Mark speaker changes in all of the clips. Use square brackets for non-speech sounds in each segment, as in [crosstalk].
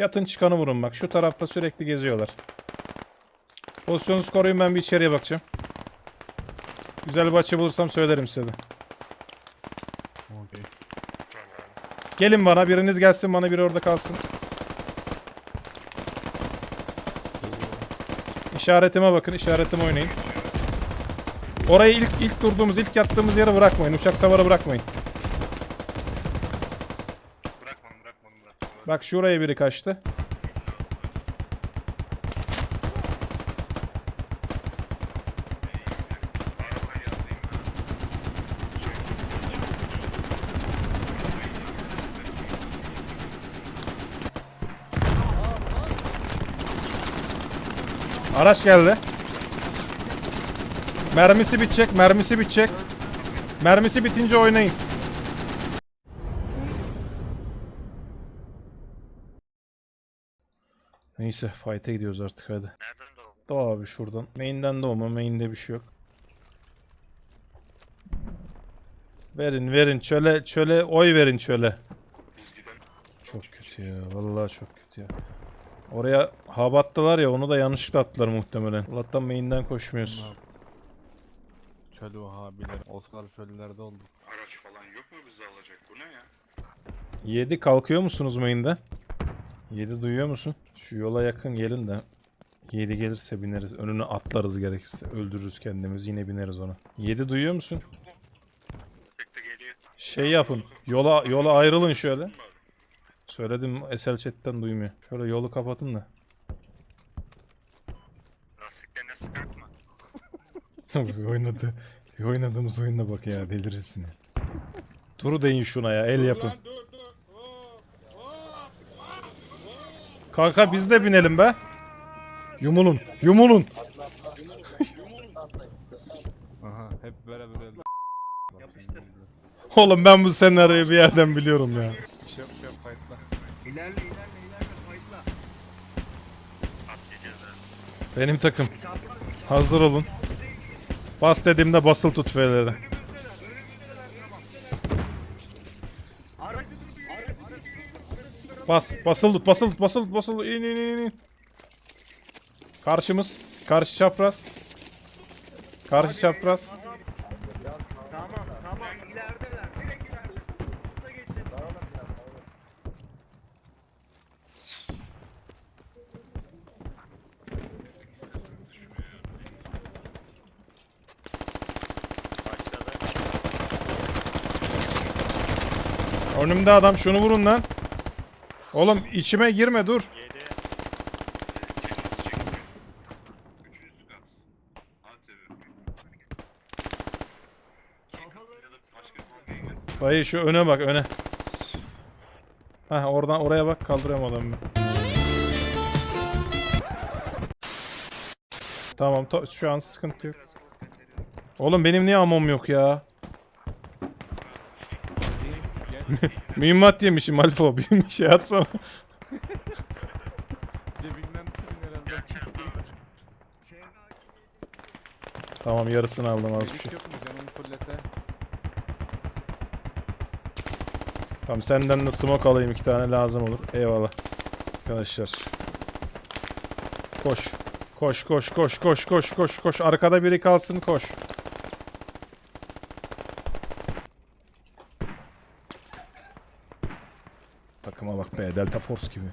Speaker 1: Yatın çıkanı vurun bak. Şu tarafta sürekli geziyorlar. Pozisyonunuzu koruyun ben bir içeriye bakacağım. Güzel bir açı bulursam söylerim size de.
Speaker 2: Okey.
Speaker 1: Gelin bana biriniz gelsin bana biri orada kalsın. İşaretime bakın işaretime oynayın. Orayı ilk ilk durduğumuz ilk yattığımız yere bırakmayın. Uçak savarı bırakmayın. Bak şuraya biri kaçtı. Araç geldi. Mermisi bitecek, mermisi bitecek. Mermisi bitince oynayın. Neyse fight'e gidiyoruz artık hadi.
Speaker 3: Nereden doğdu?
Speaker 1: Doğ abi şuradan. Main'den doğma, main'de bir şey yok. Verin verin çöle çöle oy verin çöle.
Speaker 3: Biz gidelim.
Speaker 1: Çok kötü ya vallahi çok kötü ya. Oraya hub attılar ya onu da yanlışlıkla attılar muhtemelen. Allah'tan main'den koşmuyoruz.
Speaker 2: Bunlar- Çöl vahabiler. Oscar çöllerde oldu.
Speaker 3: Araç falan yok mu bizi alacak? Bu ne ya?
Speaker 1: 7 kalkıyor musunuz main'den? 7 duyuyor musun? Şu yola yakın gelin de 7 gelirse bineriz. Önüne atlarız gerekirse. Öldürürüz kendimizi yine bineriz ona. 7 duyuyor musun?
Speaker 3: Geliyor.
Speaker 1: Şey yapın. Yola yola ayrılın şöyle. Söyledim SL chat'ten duymuyor. Şöyle yolu kapatın da.
Speaker 3: Lastiklerine? [laughs]
Speaker 1: Bir oynadı. Bir oynadığımız oyuna bak ya delirirsin ya. Duru deyin şuna ya el yapın. Kanka biz de binelim be. Yumulun. Yumulun.
Speaker 2: Aha hep beraber öldü. Yapıştır.
Speaker 1: Oğlum ben bu senaryoyu bir yerden biliyorum ya.
Speaker 2: Bir şey şey fightla.
Speaker 4: İlerle ilerle ilerle fightla.
Speaker 1: Benim takım. Hazır olun. Bas dediğimde basılı tut F'leri. Bas. Basılı tut. Basılı tut. Basılı tut. Basılı tut. İn in in in. Karşımız. Karşı çapraz. Karşı çapraz.
Speaker 4: Tamam tamam ilerideler direkt ileride. Hızla geçin.
Speaker 3: Aşağıda.
Speaker 1: Önümde adam. Şunu vurun lan. Oğlum içime girme dur. Dayı şu öne bak öne. Heh oradan oraya bak kaldırıyorum adamı. Tamam to- şu an sıkıntı yok. Oğlum benim niye amom yok ya?
Speaker 2: Gel
Speaker 1: Mühimmat yemişim Alfa [laughs] bir şey atsana.
Speaker 2: cebinden tutun herhalde.
Speaker 1: Tamam yarısını aldım az bir şey.
Speaker 2: yok mu canım fullese?
Speaker 1: Tamam senden de smoke alayım iki tane lazım olur. Eyvallah. Arkadaşlar. Koş. Koş koş koş koş koş koş koş. Arkada biri kalsın koş. Delta Force gibi.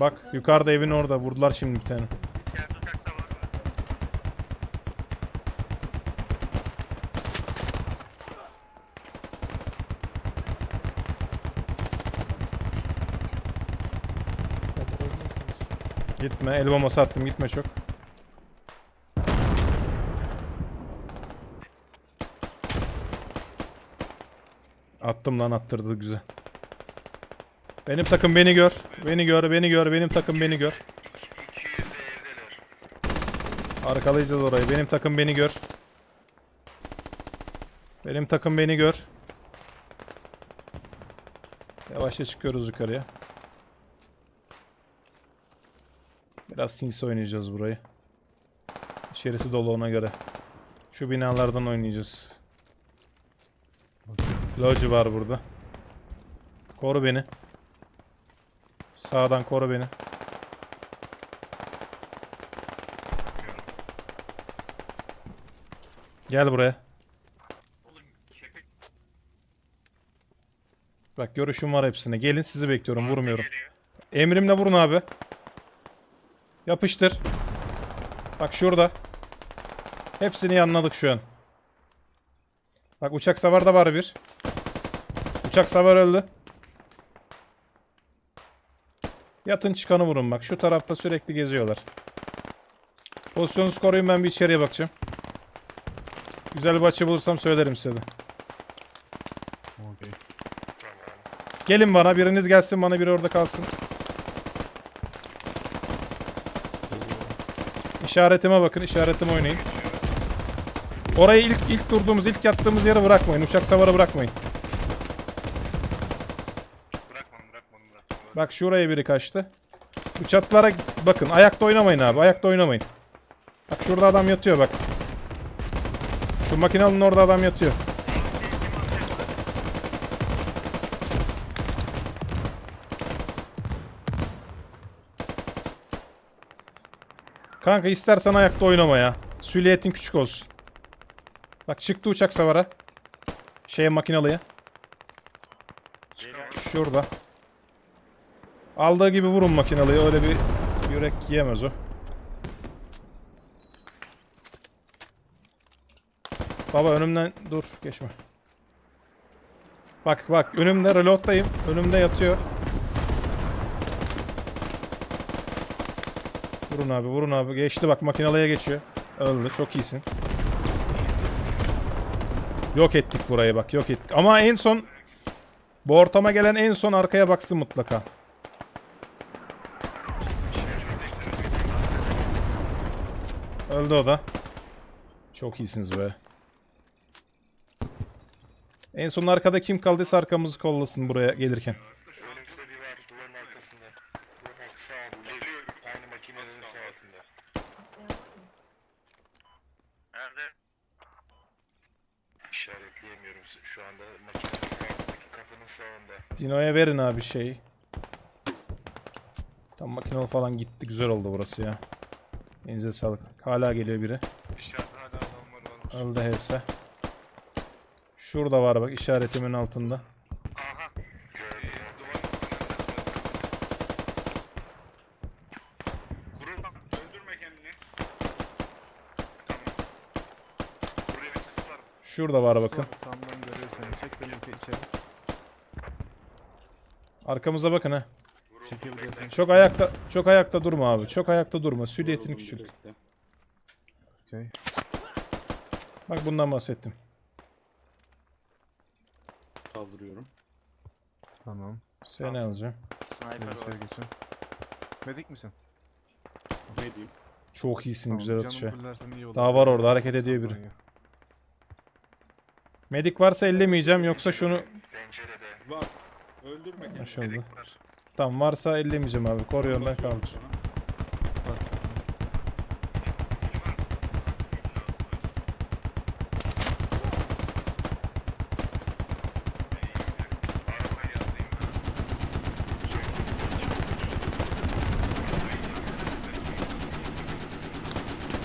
Speaker 1: Bak yukarıda evin orada vurdular şimdi bir tane. Gitme el bombası attım gitme çok. Attım lan attırdı güzel. Benim takım beni gör. Beni gör, beni gör. Benim takım beni gör.
Speaker 3: 200 de evdeler.
Speaker 1: Arkalayacağız orayı. Benim takım beni gör. Benim takım beni gör. Yavaşça çıkıyoruz yukarıya. Biraz sinsi oynayacağız burayı. İçerisi dolu ona göre. Şu binalardan oynayacağız. Loji var burada. Koru beni. Sağdan koru beni. Gel buraya. Bak görüşüm var hepsine. Gelin sizi bekliyorum. Vurmuyorum. Emrimle vurun abi. Yapıştır. Bak şurada. Hepsini yanladık şu an. Bak uçak savarda var bir. Uçak savar öldü. Yatın çıkanı vurun bak. Şu tarafta sürekli geziyorlar. Pozisyonunuzu koruyun ben bir içeriye bakacağım. Güzel bir açı bulursam söylerim size de.
Speaker 2: Okey.
Speaker 1: Gelin bana biriniz gelsin bana biri orada kalsın. İşaretime bakın işaretime oynayın. Orayı ilk ilk durduğumuz ilk yattığımız yere bırakmayın. Uçak savarı bırakmayın. Bak şuraya biri kaçtı. Bu çatılara bakın. Ayakta oynamayın abi. Ayakta oynamayın. Bak şurada adam yatıyor bak. Şu makinalının orada adam yatıyor. Kanka istersen ayakta oynama ya. Sülyetin küçük olsun. Bak çıktı uçak savara. Şeye makinalıya. Şurada. Aldığı gibi vurun makinalıyı. Öyle bir yürek yiyemez o. Baba önümden dur geçme. Bak bak önümde reloaddayım. Önümde yatıyor. Vurun abi vurun abi. Geçti bak makinalıya geçiyor. Öldü çok iyisin. Yok ettik burayı bak yok ettik. Ama en son bu ortama gelen en son arkaya baksın mutlaka. Öldü o da. Çok iyisiniz be. En son arkada kim kaldıysa arkamızı kollasın buraya gelirken.
Speaker 3: Önümüzde bir var duvarın arkasında. Duvarın arkası sağ altında. Aynı makinenin sağ altında. Nerede? İşaretleyemiyorum şu anda makinenin sağ altındaki kapının sağında.
Speaker 1: Dino'ya verin abi şeyi. Tam makinalı falan gitti. Güzel oldu burası ya. Elinize sağlık. Hala geliyor biri.
Speaker 5: İşaret hala adam var.
Speaker 1: Öldü HS. Şurada var bak işaretimin altında.
Speaker 5: Aha. Kurul bak öldürme kendini. Tamam. Buraya bir ses var.
Speaker 1: Şurada var bakın.
Speaker 2: Sağımdan. Çek içeri.
Speaker 1: Arkamıza bakın ha. Çok ayakta çok ayakta durma abi. Çok ayakta durma. Sülyetin küçük.
Speaker 2: Okey.
Speaker 1: Bak bundan bahsettim.
Speaker 6: Kaldırıyorum.
Speaker 2: Tamam.
Speaker 1: Seni alacağım.
Speaker 2: Gel içeri geçin. Medik misin?
Speaker 6: Ne diyeyim?
Speaker 1: Çok iyisin
Speaker 2: Tamam,
Speaker 1: güzel
Speaker 2: canım
Speaker 1: atış ya.
Speaker 2: fullersen iyi olur.
Speaker 1: Daha var orada, hareket ediyor biri. Medik varsa ellemeyeceğim yoksa şunu.
Speaker 6: Var. Öldürme kendini.
Speaker 1: Maşallah. Tamam varsa ellemeyeceğim abi. Koruyorum ben
Speaker 6: Basıyorum sana.
Speaker 2: Bas.
Speaker 5: Ben.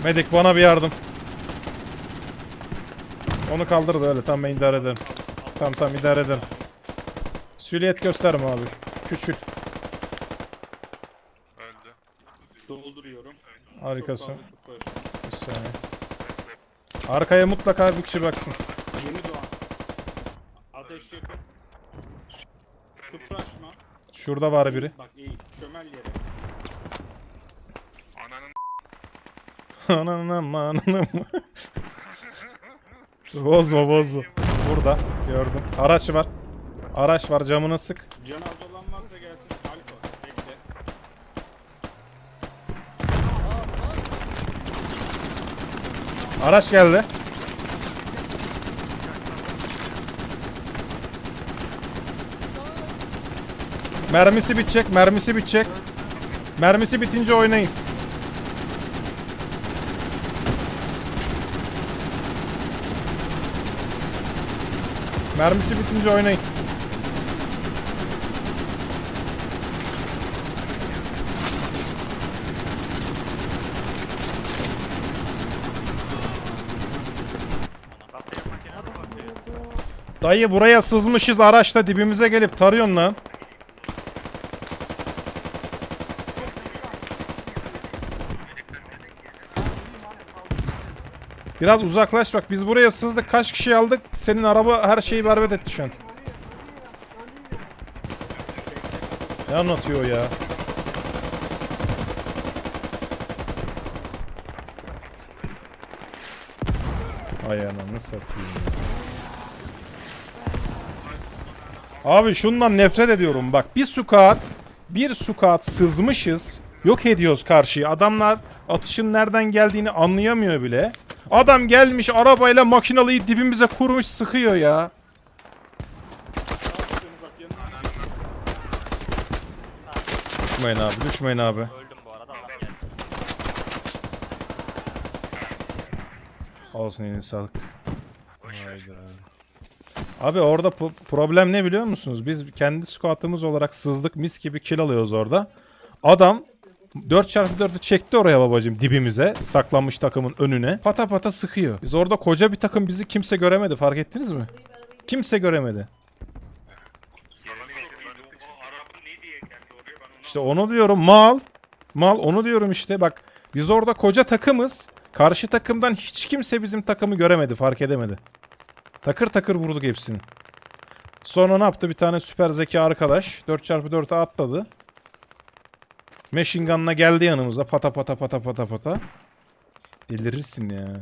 Speaker 1: Medik bana bir yardım. Onu kaldırdı öyle. Tamam ben idare ederim. Tamam tamam idare ederim. Süliyet gösterme abi. Küçül.
Speaker 5: Öldü.
Speaker 6: Dolduruyorum.
Speaker 1: Harikasın.
Speaker 6: Çok fazla.
Speaker 1: Bir saniye. Arkaya mutlaka bir kişi baksın.
Speaker 6: Yeni doğan. Ateş yakın. Kıpraşma.
Speaker 1: Şurada var biri.
Speaker 6: Bak iyi. Çömel yere.
Speaker 5: Ananın
Speaker 1: Ananam ananam. bozma bozma. Burada gördüm. Araç var. Araç var camını sık.
Speaker 6: Canı az olan varsa gelsin. Alfa. Bekle.
Speaker 1: Araç geldi. Mermisi bitecek, mermisi bitecek. Mermisi bitince oynayın. Mermisi bitince oynayın. Dayı buraya sızmışız araçla dibimize gelip tarıyorsun lan. Biraz uzaklaş bak biz buraya sızdık kaç kişi aldık senin araba her şeyi berbat etti şu an. Ne anlatıyor ya? Ay ananı satayım. ya. Abi şundan nefret ediyorum bak. Bir sukat, bir sukat sızmışız. Yok ediyoruz karşıyı. Adamlar atışın nereden geldiğini anlayamıyor bile. Adam gelmiş arabayla makinalıyı dibimize kurmuş sıkıyor ya. Düşmeyin abi, düşmeyin abi.
Speaker 7: Öldüm bu arada Allah gelsin.
Speaker 1: Olsun elini sağlık. Abi orada po- problem ne biliyor musunuz? Biz kendi squat'ımız olarak sızdık mis gibi kill alıyoruz orada. Adam 4x4'ü çekti oraya babacım dibimize. Saklanmış takımın önüne. Pata pata sıkıyor. Biz orada koca bir takım bizi kimse göremedi fark ettiniz mi? Kimse göremedi. İşte onu diyorum mal. Mal onu diyorum işte bak. Biz orada koca takımız. Karşı takımdan hiç kimse bizim takımı göremedi, fark edemedi. Takır takır vurduk hepsini. Sonra ne yaptı? Bir tane süper zeki arkadaş 4x4'e atladı. Machine Gun'la geldi yanımıza pata pata pata pata pata. Delirirsin ya.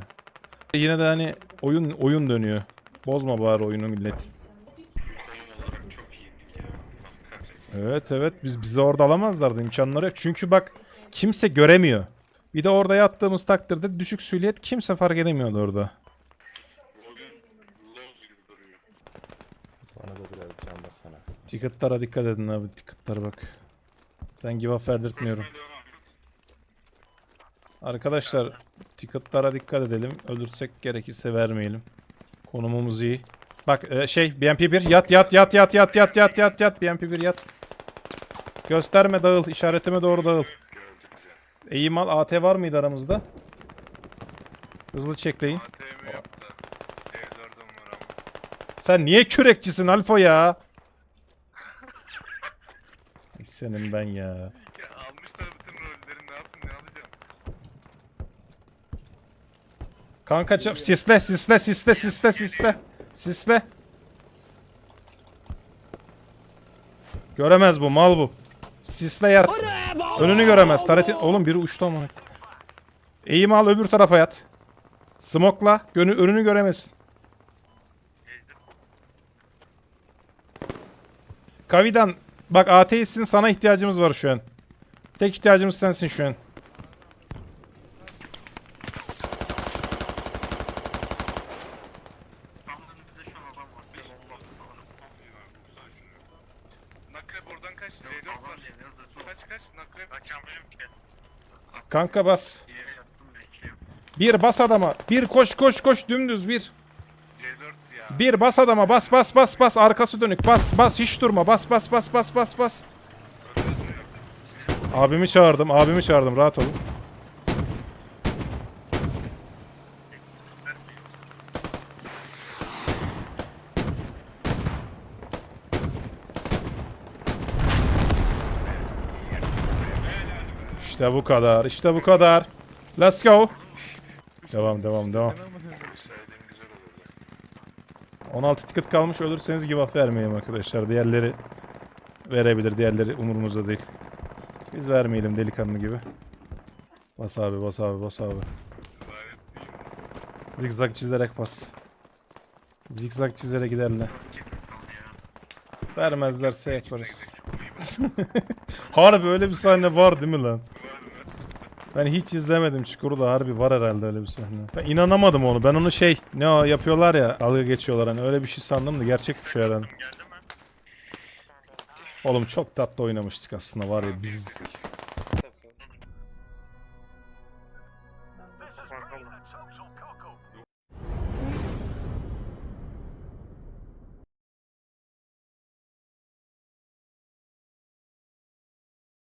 Speaker 1: Yine de hani oyun oyun dönüyor. Bozma bari oyunu millet. Evet evet biz bizi orada alamazlardı imkanları. Çünkü bak kimse göremiyor. Bir de orada yattığımız takdirde düşük süliyet kimse fark edemiyordu orada.
Speaker 5: Oyun loz gibi duruyor.
Speaker 8: Bana da bassana.
Speaker 1: Ticketlara dikkat edin abi ticketlara bak. Ben give up verdirtmiyorum. Arkadaşlar ticketlara dikkat edelim. Ölürsek gerekirse vermeyelim. Konumumuz iyi. Bak e, şey BMP1 yat yat yat yat yat yat yat yat yat BMP1 yat. Gösterme dağıl işaretime doğru dağıl.
Speaker 5: Gördük seni.
Speaker 1: Eğim al AT var mıydı aramızda? Hızlı çekleyin. Sen niye kürekçisin Alfa ya? Senin ben ya.
Speaker 5: Ya almışlar bütün rolleri ne yaptın ne alacağım?
Speaker 1: Kanka çap sisle sisle sisle sisle sisle. Sisle. Göremez bu mal bu. Sisle yat. Önünü göremez. Taretin oğlum biri uçtu ama. Eğim al öbür tarafa yat. Smokla gönü önünü göremezsin. Kavidan Bak ateistsin sana ihtiyacımız var şu an. Tek ihtiyacımız sensin şu an. Kanka bas. Bir bas adama. Bir koş koş koş dümdüz bir.
Speaker 5: C4 ya.
Speaker 1: Bir bas adama bas bas bas bas arkası dönük bas bas hiç durma bas bas bas bas bas bas. Abimi çağırdım abimi çağırdım rahat olun. İşte bu kadar işte bu kadar. Let's go. Devam devam devam.
Speaker 5: Söylediğim güzel olurdu.
Speaker 1: 16 ticket kalmış ölürseniz give up vermeyelim arkadaşlar. Diğerleri verebilir. Diğerleri umurumuzda değil. Biz vermeyelim delikanlı gibi. Bas abi bas abi bas abi. Zigzag çizerek bas. Zigzag çizerek giderler. Vermezlerse yaparız. [laughs] harbi öyle bir sahne var değil mi lan? Ben hiç izlemedim Çukur'u da harbi var herhalde öyle bir sahne. Ben inanamadım onu. Ben onu şey ne o yapıyorlar ya dalga geçiyorlar hani öyle bir şey sandım da gerçekmiş o herhalde. Oğlum çok tatlı oynamıştık aslında var ya biz